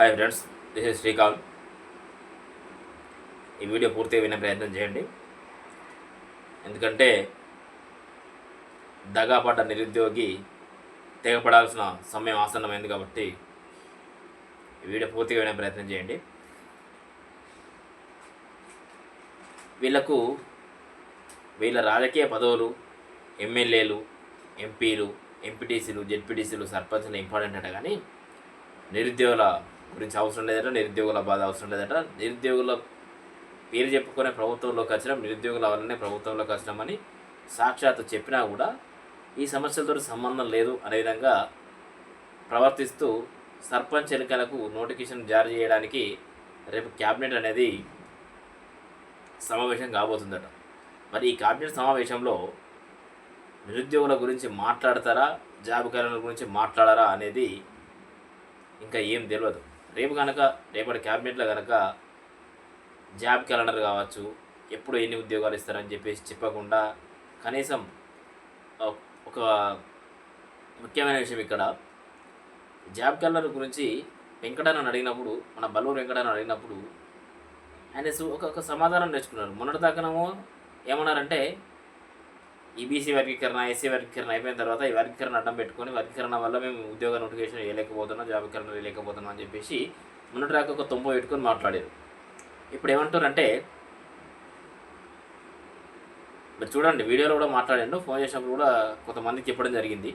Hi friends this is Srikanth ఈ video పూర్తిగా వినే ప్రయత్నం చేయండి. ఎందుకంటే దగాపడ్డ నిరుద్యోగి తెగపడాల్సిన సమయం ఆసన్నమైంది కాబట్టి ఈ వీడియో పూర్తిగా వినే ప్రయత్నం చేయండి. వీళ్ళకు వీళ్ళ రాజకీయ పదవులు ఎమ్మెల్యేలు ఎంపీలు ఎంపీటీసీలు జెడ్పీటీసీలు సర్పంచ్లు ఇంపార్టెంట్ అంట కానీ నిరుద్యోగుల గురించి అవసరం లేదట నిరుద్యోగుల బాధ అవసరం లేదట. నిరుద్యోగుల పేరు చెప్పుకునే ప్రభుత్వంలోకి వచ్చినాం నిరుద్యోగుల వల్లనే ప్రభుత్వంలోకి వచ్చినామని సాక్షాత్తు చెప్పినా కూడా ఈ సమస్యలతో సంబంధం లేదు అనే విధంగా ప్రవర్తిస్తూ సర్పంచ్ ఎన్నికలకు నోటిఫికేషన్ జారీ చేయడానికి రేపు క్యాబినెట్ అనేది సమావేశం కాబోతుందట. మరి ఈ క్యాబినెట్ సమావేశంలో నిరుద్యోగుల గురించి మాట్లాడతారా జాబ్ గురించి మాట్లాడారా అనేది ఇంకా ఏం తెలియదు రేపు కనుక రేపటి క్యాబినెట్లో కనుక జాబ్ క్యాలెండర్ కావచ్చు ఎప్పుడు ఎన్ని ఉద్యోగాలు ఇస్తారని చెప్పేసి చెప్పకుండా కనీసం ఒక- ముఖ్యమైన విషయం ఇక్కడ. జాబ్ క్యాలెండర్ గురించి వెంకటన్న అడిగినప్పుడు మన బల్లూరు వెంకటన్న అడిగినప్పుడు ఆయన ఒక ఒక సమాధానం నేర్చుకున్నారు. మొన్నటి దాకానేమో ఏమన్నారంటే ఈ బీసీ వర్గీకరణ ఎస్సీ వర్గీకరణ అయిపోయిన తర్వాత ఈ వర్గీకరణ అడ్డం పెట్టుకొని వర్గీకరణ వల్ల మేము ఉద్యోగ నోటిఫికేషన్ వేయలేకపోతున్నాం జాబీకరణ వేయలేకపోతున్నాం అని చెప్పేసి మొన్నటి ఒక తొంభై పెట్టుకొని మాట్లాడారు. ఇప్పుడు ఏమంటారంటే మీరు చూడండి వీడియోలో కూడా మాట్లాడాను ఫోన్ చేసినప్పుడు కూడా కొంతమందికి చెప్పడం జరిగింది.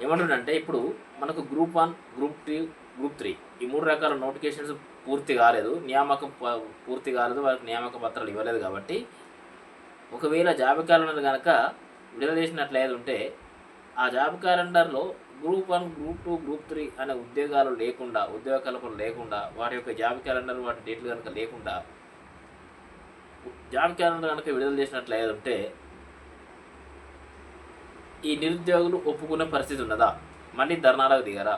ఏమంటుండంటే ఇప్పుడు మనకు group one group two group three ఈ మూడు రకాల నోటిఫికేషన్స్ పూర్తి కాలేదు నియామకం ప- పూర్తి కాలేదు వాళ్ళకి నియామక పత్రాలు ఇవ్వలేదు కాబట్టి ఒకవేళ జాబ్ క్యాలెండర్ కనుక విడుదల చేసినట్లయితే ఉంటే ఆ జాబ్ క్యాలెండర్లో group one group two group three అనే ఉద్యోగాలు లేకుండా ఉద్యోగ కల్పన లేకుండా వాటి యొక్క జాబ్ క్యాలెండర్ వాటి డేట్లు కనుక లేకుండా జాబ్ క్యాలెండర్ కనుక విడుదల చేసినట్లయితే ఉంటే ఈ నిరుద్యోగులు ఒప్పుకునే పరిస్థితి ఉన్నదా? మళ్ళీ ధర్నాలకు దిగరా?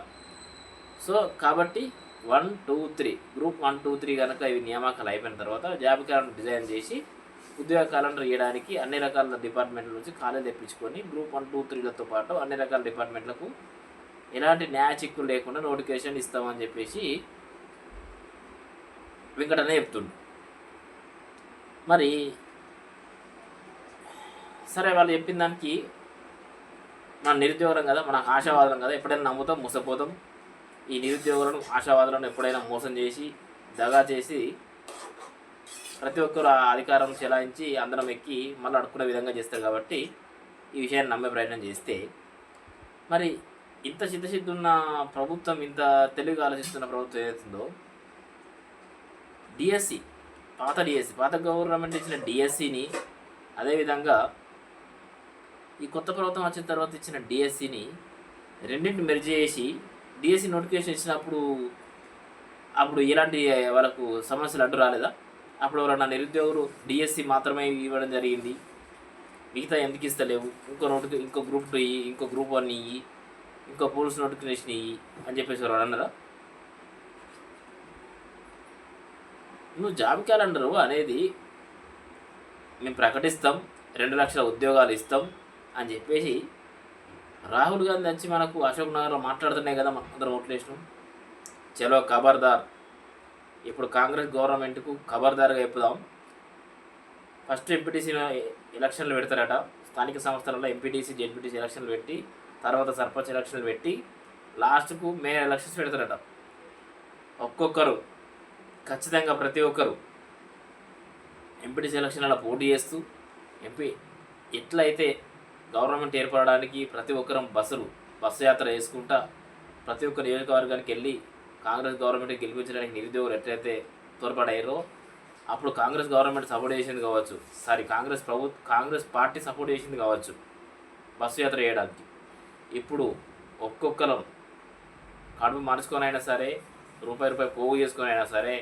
సో కాబట్టి one two three group one two three కనుక ఇవి నియామకాలు అయిపోయిన తర్వాత జాబ్ క్యాలెండర్ డిజైన్ చేసి ఉద్యోగ క్యాలెండర్ ఇవ్వడానికి అన్ని రకాల డిపార్ట్మెంట్ల నుంచి ఖాళీ తెప్పించుకొని గ్రూప్ వన్ టూ త్రీలతో పాటు అన్ని రకాల డిపార్ట్మెంట్లకు ఎలాంటి న్యాయ చిక్కులు లేకుండా నోటిఫికేషన్ ఇస్తామని చెప్పేసి వెంకటనే చెప్తుండు. మరి సరే వాళ్ళు చెప్పిన దానికి మన నిరుద్యోగం కదా మన ఆశావాదం కదా ఎప్పుడైనా నమ్ముతాం మోసపోతాం. ఈ నిరుద్యోగులను ఆశావాదులను ఎప్పుడైనా మోసం చేసి దగా చేసి ప్రతి ఒక్కరు ఆ అధికారం చెలాయించి అందరం ఎక్కి మళ్ళీ అడుక్కునే విధంగా చేస్తారు కాబట్టి ఈ విషయాన్ని నమ్మే ప్రయత్నం చేస్తే. మరి ఇంత చిత్తశుద్ధి ఉన్న ప్రభుత్వం ఇంత తెలివిగా ఆలోచిస్తున్న ప్రభుత్వం ఏదైతుందో? డిఎస్సి పాత డిఎస్సి పాత గవర్నమెంట్ ఇచ్చిన డిఎస్సిని అదేవిధంగా ఈ కొత్త ప్రభుత్వం వచ్చిన తర్వాత ఇచ్చిన డిఎస్సిని రెండింటిని మెర్జ్ చేసి డిఎస్సి నోటిఫికేషన్ ఇచ్చినప్పుడు అప్పుడు ఎలాంటి వాళ్ళకు సమస్యలు అడ్డు రాలేదా? అప్పుడు ఎవరన్నా నిరుద్యోగులు డిఎస్సి మాత్రమే ఇవ్వడం జరిగింది. మిగతా ఎందుకు ఇస్తలేవు? ఇంకో నోటి ఇంకో గ్రూప్ టూ ఇయ్యి ఇంకో గ్రూప్ వన్ ఇయ్యి ఇంకో పోలీస్ నోటిఫికేషన్ ఇయ్యి అని చెప్పేసి ఎవరు అన్నారా? నువ్వు జాబ్ క్యాలెండరు అనేది మేము ప్రకటిస్తాం రెండు లక్షల ఉద్యోగాలు ఇస్తాం అని చెప్పేసి రాహుల్ గాంధీ వచ్చి మనకు అశోక్ నగర్లో మాట్లాడుతున్నాయి కదా అందరం ఓట్లు వేసినాం. చలో ఖబర్దార్ ఇప్పుడు కాంగ్రెస్ గవర్నమెంట్కు ఖబర్దారుగా చెప్పుదాం. ఫస్ట్ ఎంపీటీసీ ఎలక్షన్లు పెడతారట. స్థానిక సంస్థలలో ఎంపీటీసీ జెడ్పీటీసీ ఎలక్షన్లు పెట్టి తర్వాత సర్పంచ్ ఎలక్షన్లు పెట్టి లాస్ట్కు మేయర్ ఎలక్షన్స్ పెడతారట. ఒక్కొక్కరు ఖచ్చితంగా ప్రతి ఒక్కరు ఎంపీటీసీ ఎలక్షన్లలో పోటీ చేస్తూ ఎంపీ ఎట్లయితే గవర్నమెంట్ ఏర్పడడానికి ప్రతి ఒక్కరం బస్సులు బస్సు యాత్ర చేసుకుంటా ప్రతి ఒక్క నియోజకవర్గానికి వెళ్ళి కాంగ్రెస్ గవర్నమెంట్ గెలిపించడానికి నిరుద్యోగులు ఎట్లయితే తోడ్పడారో అప్పుడు కాంగ్రెస్ గవర్నమెంట్ సపోర్ట్ చేసింది కావచ్చు. సారీ కాంగ్రెస్ ప్రభు కాంగ్రెస్ పార్టీ సపోర్ట్ చేసింది కావచ్చు. బస్సు యాత్ర చేయడానికి. ఇప్పుడు ఒక్కొక్కరం కడుపు మార్చుకొని అయినా సరే రూపాయి రూపాయి పోగు చేసుకొని అయినా సరే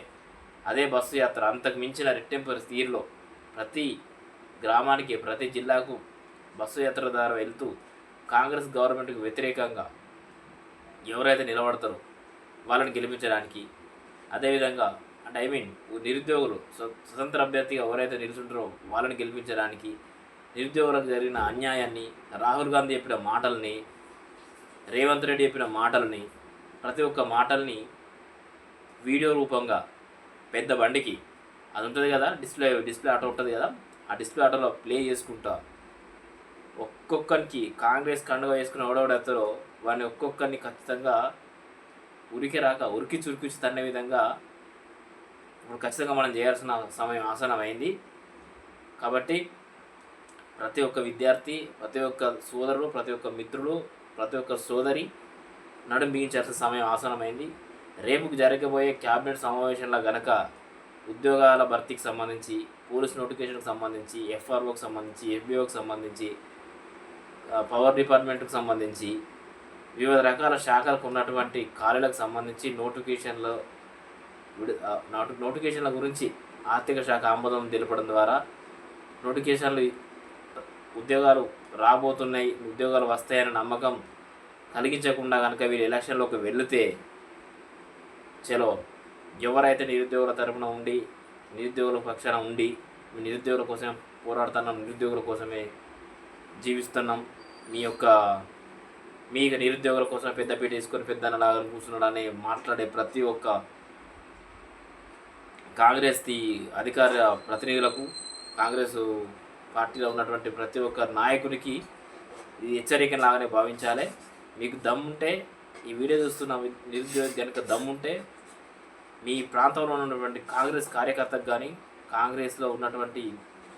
అదే బస్సు యాత్ర అంతకు మించిన రెట్టింపు తీరులో ప్రతి గ్రామానికి ప్రతి జిల్లాకు బస్సు యాత్ర ద్వారా వెళ్తూ కాంగ్రెస్ గవర్నమెంట్కి వ్యతిరేకంగా ఎవరైతే నిలబడతారో వాళ్ళని గెలిపించడానికి. అదేవిధంగా అంటే ఐ మీన్ నిరుద్యోగులు స్వతంత్ర అభ్యర్థిగా ఎవరైతే నిలుచుంటారో వాళ్ళని గెలిపించడానికి నిరుద్యోగులకు జరిగిన అన్యాయాన్ని రాహుల్ గాంధీ చెప్పిన మాటల్ని రేవంత్ రెడ్డి చెప్పిన మాటలని ప్రతి ఒక్క మాటల్ని వీడియో రూపంగా పెద్ద బండికి అది ఉంటుంది కదా డిస్ప్లే డిస్ప్లే ఆటో ఉంటుంది కదా ఆ డిస్ప్లే ఆటోలో ప్లే చేసుకుంటా ఒక్కొక్కరికి కాంగ్రెస్ కండుగ వేసుకుని ఎవడెవడెత్తారో వాడిని ఒక్కొక్కరిని ఖచ్చితంగా ఉరికి రాక ఉరికి చురుకుచి తన్నే విధంగా ఇప్పుడు ఖచ్చితంగా మనం చేయాల్సిన సమయం ఆసనమైంది కాబట్టి ప్రతి ఒక్క విద్యార్థి ప్రతి ఒక్క సోదరుడు ప్రతి ఒక్క మిత్రుడు ప్రతి ఒక్క సోదరి నడుం బిగించాల్సిన సమయం ఆసనమైంది రేపుకు జరగబోయే క్యాబినెట్ సమావేశంలో గనక ఉద్యోగాల భర్తీకి సంబంధించి పోలీస్ నోటిఫికేషన్కి సంబంధించి ఎఫ్ఆర్ఓకి సంబంధించి ఎఫ్బిఓకి సంబంధించి పవర్ డిపార్ట్మెంట్కి సంబంధించి వివిధ రకాల శాఖలకు ఉన్నటువంటి ఖాళీలకు సంబంధించి నోటిఫికేషన్లు నోటి నోటిఫికేషన్ల గురించి ఆర్థిక శాఖ ఆమోదం తెలపడం ద్వారా నోటిఫికేషన్లు ఉద్యోగాలు రాబోతున్నాయి ఉద్యోగాలు వస్తాయనే నమ్మకం కలిగించకుండా కనుక వీళ్ళు ఎలక్షన్లోకి వెళితే చలో ఎవరైతే నిరుద్యోగుల తరపున ఉండి నిరుద్యోగుల పక్షాన ఉండి నిరుద్యోగుల కోసం పోరాడుతున్నాం నిరుద్యోగుల కోసమే జీవిస్తున్నాం మీ యొక్క మీ నిరుద్యోగుల కోసం పెద్దపీట వేసుకొని పెద్దన్నలాగా కూర్చున్నాడు అని మాట్లాడే ప్రతి ఒక్క కాంగ్రెస్ అధికార ప్రతినిధులకు కాంగ్రెస్ పార్టీలో ఉన్నటువంటి ప్రతి ఒక్క నాయకునికి ఇది హెచ్చరిక లాగానే భావించాలి. మీకు దమ్ముంటే ఈ వీడియో చూస్తున్న నిరుద్యోగ కనుక దమ్ముంటే మీ ప్రాంతంలో ఉన్నటువంటి కాంగ్రెస్ కార్యకర్తకు కానీ కాంగ్రెస్లో ఉన్నటువంటి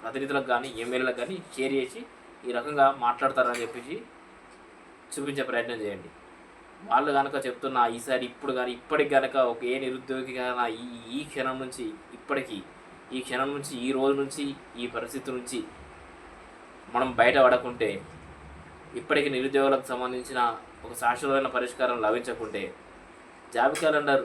ప్రతినిధులకు కానీ ఎమ్మెల్యేలకు కానీ షేర్ చేసి ఈ రకంగా మాట్లాడతారని చెప్పేసి చూపించే ప్రయత్నం చేయండి. వాళ్ళు కనుక చెప్తున్న ఈసారి ఇప్పుడు కానీ ఇప్పటికి కనుక ఒక ఏ నిరుద్యోగి కనుక ఈ ఈ క్షణం నుంచి ఇప్పటికి ఈ క్షణం నుంచి ఈ రోజు నుంచి ఈ పరిస్థితి నుంచి మనం బయట పడకుంటే ఇప్పటికి నిరుద్యోగులకు సంబంధించిన ఒక శాశ్వతమైన పరిష్కారం లభించకుంటే జాబ్ క్యాలెండర్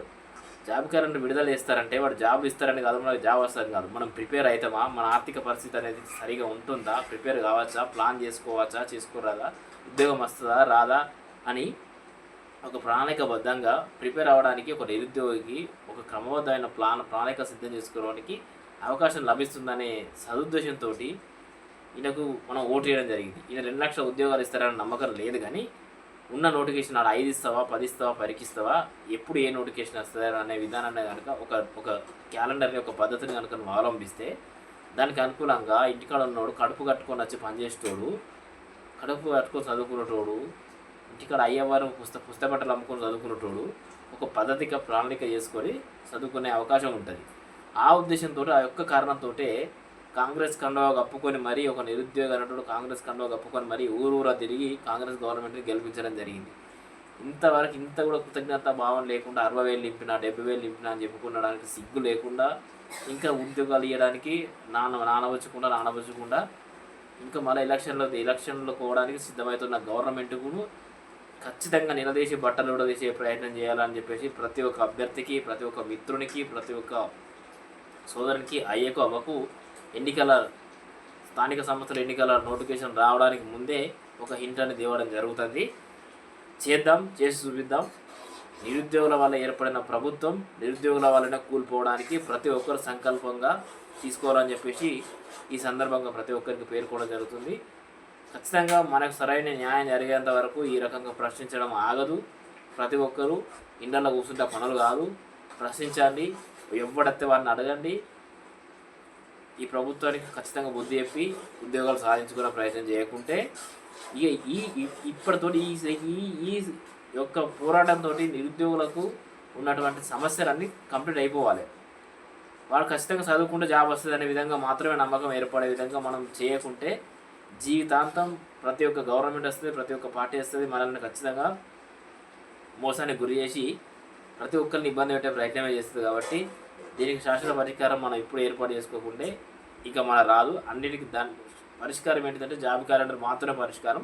జాబ్ క్యాలెండర్ విడుదల చేస్తారంటే వాడు జాబ్ ఇస్తారని కాదు మనకు జాబ్ వస్తుంది కాదు. మనం ప్రిపేర్ అవుతామా? మన ఆర్థిక పరిస్థితి అనేది సరిగా ఉంటుందా? ప్రిపేర్ కావచ్చా? ప్లాన్ చేసుకోవచ్చా? చేసుకోరాదా? ఉద్యోగం వస్తుందా? రాదా? అని ఒక ప్రణాళికబద్ధంగా ప్రిపేర్ అవ్వడానికి ఒక నిరుద్యోగికి ఒక క్రమబద్ధమైన ప్లాన్ ప్రణాళిక సిద్ధం చేసుకోవడానికి అవకాశం లభిస్తుందనే సదుద్దేశంతో ఈయనకు మనం ఓటు వేయడం జరిగింది. ఈయన రెండు లక్షల ఉద్యోగాలు ఇస్తారని నమ్మకం లేదు కానీ ఉన్న నోటిఫికేషన్ ఆడ ఐదు ఇస్తావా పది ఇస్తావా పరికిస్తావా ఎప్పుడు ఏ నోటిఫికేషన్ వస్తుందా అనే విధానాన్ని కనుక ఒక ఒక క్యాలెండర్ని ఒక పద్ధతిని కనుక నువ్వు అవలంబిస్తే దానికి అనుకూలంగా ఇంటికాడ ఉన్నోడు కడుపు కట్టుకొని వచ్చి పనిచేసేటోడు కడుపు కట్టుకొని చదువుకునేటోడు ఇంటికాడ అయ్యేవారు పుస్త పుస్తబట్టలు అమ్ముకొని చదువుకునేటోడు ఒక పద్ధతిగా ప్రణాళిక చేసుకొని చదువుకునే అవకాశం ఉంటుంది. ఆ ఉద్దేశంతో ఆ యొక్క కారణంతో కాంగ్రెస్ కండువా కప్పుకొని మరీ ఒక నిరుద్యోగ నటుడు కాంగ్రెస్ కండువా కప్పుకొని మరీ ఊరూరా తిరిగి కాంగ్రెస్ గవర్నమెంట్ని గెలిపించడం జరిగింది. ఇంతవరకు ఇంత కూడా కృతజ్ఞత భావం లేకుండా అరవై వేలు నింపినా డెబ్బై వేలు నింపినా అని చెప్పుకునడానికి సిగ్గు లేకుండా ఇంకా ఉద్యోగాలు ఇవ్వడానికి నాన్న నానవచ్చకుండా నానవచ్చకుండా ఇంకా మళ్ళీ ఎలక్షన్లో ఎలక్షన్లో పోవడానికి సిద్ధమవుతున్న గవర్నమెంట్ కూడా ఖచ్చితంగా నిలదీసి బట్టలు ఉడదీసే ప్రయత్నం చేయాలని చెప్పేసి ప్రతి ఒక్క అభ్యర్థికి ప్రతి ఒక్క మిత్రునికి ప్రతి ఒక్క సోదరునికి అయ్యకు అవ్వకు ఎన్నికల స్థానిక సంస్థల ఎన్నికల నోటిఫికేషన్ రావడానికి ముందే ఒక హింట్ అనేది ఇవ్వడం జరుగుతుంది. చేద్దాం చేసి చూపిద్దాం. నిరుద్యోగుల వల్ల ఏర్పడిన ప్రభుత్వం నిరుద్యోగుల వల్లనే కూలిపోవడానికి ప్రతి ఒక్కరు సంకల్పంగా తీసుకోవాలని చెప్పేసి ఈ సందర్భంగా ప్రతి ఒక్కరికి పేర్కోవడం జరుగుతుంది. ఖచ్చితంగా మనకు సరైన న్యాయం జరిగేంత వరకు ఈ రకంగా ప్రశ్నించడం ఆగదు. ప్రతి ఒక్కరూ ఇండల్లో కూర్చుంటే పనులు కాదు. ప్రశ్నించండి ఎవడత్తే వారిని అడగండి. ఈ ప్రభుత్వానికి ఖచ్చితంగా బుద్ధి చెప్పి ఉద్యోగాలు సాధించుకునే ప్రయత్నం చేయకుంటే ఇక ఈ ఇప్పటితో ఇప్పటితోటి ఈ ఈ ఈ యొక్క పోరాటంతో నిరుద్యోగులకు ఉన్నటువంటి సమస్యలన్నీ కంప్లీట్ అయిపోవాలి. వాళ్ళు ఖచ్చితంగా చదువుకుంటే జాబ్ వస్తుంది అనే విధంగా మాత్రమే నమ్మకం ఏర్పడే విధంగా మనం చేయకుంటే జీవితాంతం ప్రతి ఒక్క గవర్నమెంట్ వస్తుంది ప్రతి ఒక్క పార్టీ వస్తుంది మనల్ని ఖచ్చితంగా మోసానికి గురి చేసి ప్రతి ఒక్కరిని ఇబ్బంది పెట్టే ప్రయత్నమే చేస్తుంది కాబట్టి దీనికి శాశ్వత పరిష్కారం మనం ఇప్పుడు ఏర్పాటు చేసుకోకుంటే ఇక మన రాదు. అన్నిటికీ దాని పరిష్కారం ఏంటంటే జాబ్ క్యాలెండర్ మాత్రమే పరిష్కారం.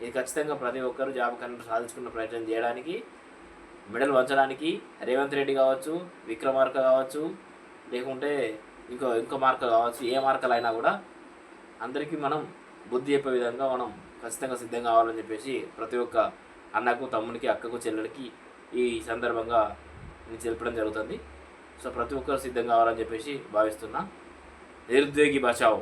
ఇది ఖచ్చితంగా ప్రతి ఒక్కరూ జాబ్ క్యాలెండర్ సాధించుకున్న ప్రయత్నం చేయడానికి మెడల్ వంచడానికి రేవంత్ రెడ్డి కావచ్చు విక్రమార్క కావచ్చు లేకుంటే ఇంకో ఇంకో మార్క కావచ్చు ఏ మార్కలు అయినా కూడా అందరికీ మనం బుద్ధి చెప్పే విధంగా మనం ఖచ్చితంగా సిద్ధంగా కావాలని చెప్పేసి ప్రతి ఒక్క అన్నకు తమ్మునికి అక్కకు చెల్లెడికి ఈ సందర్భంగా నేను తెలపడం జరుగుతుంది. సో ప్రతి ఒక్కరు సిద్ధం కావాలని చెప్పేసి భావిస్తున్నా. నిరుద్యోగి బచావు.